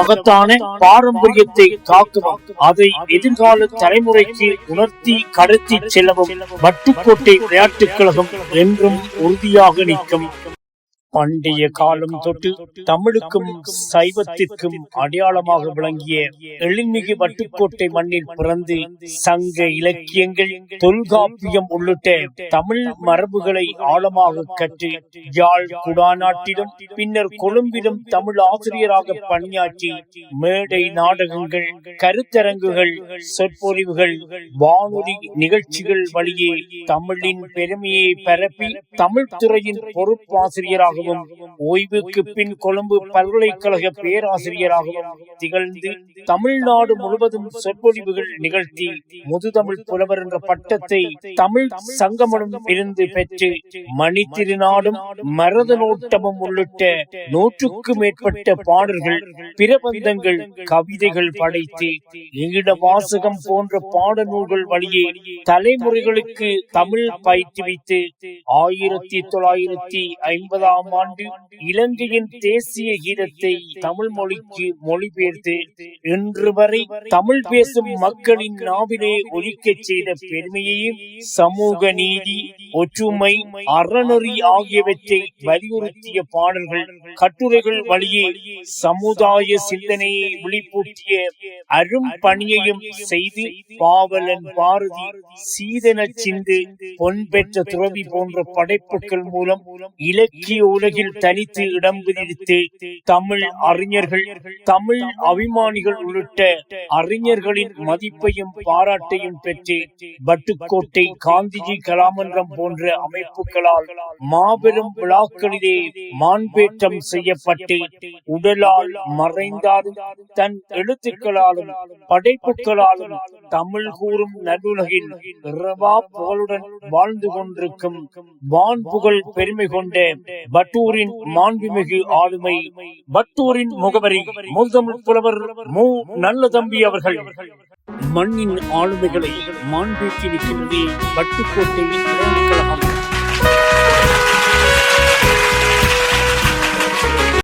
மகத்தான பாரம்பரியத்தை காக்கவும் அதை எதிர்கால தலைமுறைக்கு உணர்த்தி கடத்தி செல்லவும் வட்டுக்கோட்டை விளையாட்டுக் கழகம் என்றும் உறுதியாக நிற்கும். பண்டைய காலம் தொட்டு தமிழுக்கும் சைவத்திற்கும் அடையாளமாக விளங்கிய எழில்மிகு வட்டுக்கோட்டை மண்ணில் பிறந்து சங்க இலக்கியங்கள் தொல்காப்பியம் உள்ளிட்ட தமிழ் மரபுகளை ஆழமாக கற்று யாழ் குடாநாட்டிலும் பின்னர் கொழும்பிலும் தமிழ் ஆசிரியராக பணியாற்றி மேடை நாடகங்கள் கருத்தரங்குகள் சொற்பொழிவுகள் வானொலி நிகழ்ச்சிகள் வழியே தமிழின் பெருமையை பரப்பி தமிழ் துறையின் பொறுப்பாசிரியராகவும் ஓய்வுக்கு பின் கொழும்பு பல்கலைக்கழக பேராசிரியராகவும் திகழ்ந்து தமிழ்நாடு முழுவதும் சொற்பொழிவுகள் நிகழ்த்தி முதுதமிழ் புலவர் என்ற பட்டத்தை தமிழ் சங்கமனும் இருந்து பெற்று மணி திருநாடும் மரத நோட்டமும் உள்ளிட்ட நூற்றுக்கு மேற்பட்ட பாடல்கள் பிரபந்தங்கள் கவிதைகள் படைத்து ஈட வாசகம் போன்ற பாட நூல்கள் வழியே தலைமுறைகளுக்கு தமிழ் பயிற்றுவித்து ஆயிரத்தி தொள்ளாயிரத்தி ஐம்பதாம் ஆண்டு இலங்கையின் தேசிய கீதத்தை தமிழ் மொழிக்கு மொழிபெயர்த்து இன்று வரை தமிழ் பேசும் மக்களின் நாவிலே ஒலிக்கச் செய்த பெருமையையும் சமூக நீதி ஒற்றுமை அறநெறி ஆகியவற்றை வலியுறுத்திய பாடல்கள் கட்டுரைகள் வழியே சமுதாய சிந்தனையை விழிப்பூட்டிய அரும் பணியையும் செய்து பாவலன் பாரதி சீதன சிந்து பொன் பெற்ற துறவி போன்ற படைப்புகள் மூலம் இலக்கிய உலகில் தனித்து இடம் பிடித்து தமிழ் அறிஞர்கள் தமிழ் அபிமானிகள் உள்ளிட்ட அறிஞர்களின் மதிப்பையும் பாராட்டையும் பெற்று பட்டுக்கோட்டை காந்திஜி கலாமன்றம் போன்ற அமைப்புகளால் மாபெரும் விழாக்களிலே மாண்பேற்றம் செய்யப்பட்டு உடலால் மறைந்தாலும் தன் எழுத்துக்களாலும் படைப்புகளாலும் தமிழ் கூறும் நல்லுலகில் இரவா புகழுடன் வாழ்ந்து கொண்டிருக்கும் வான் புகழ் பெருமை கொண்ட பட்டூரின் மாண்புமிகு ஆளுமை பட்டூரின் முகவரி முதுதமிழ் புலவர் மு. நல்ல தம்பி அவர்கள். மண்ணின் ஆளுமைகளை மாண்பேற்றி நிற்கின்றதே பட்டுக்கோட்டையின் கழகம்.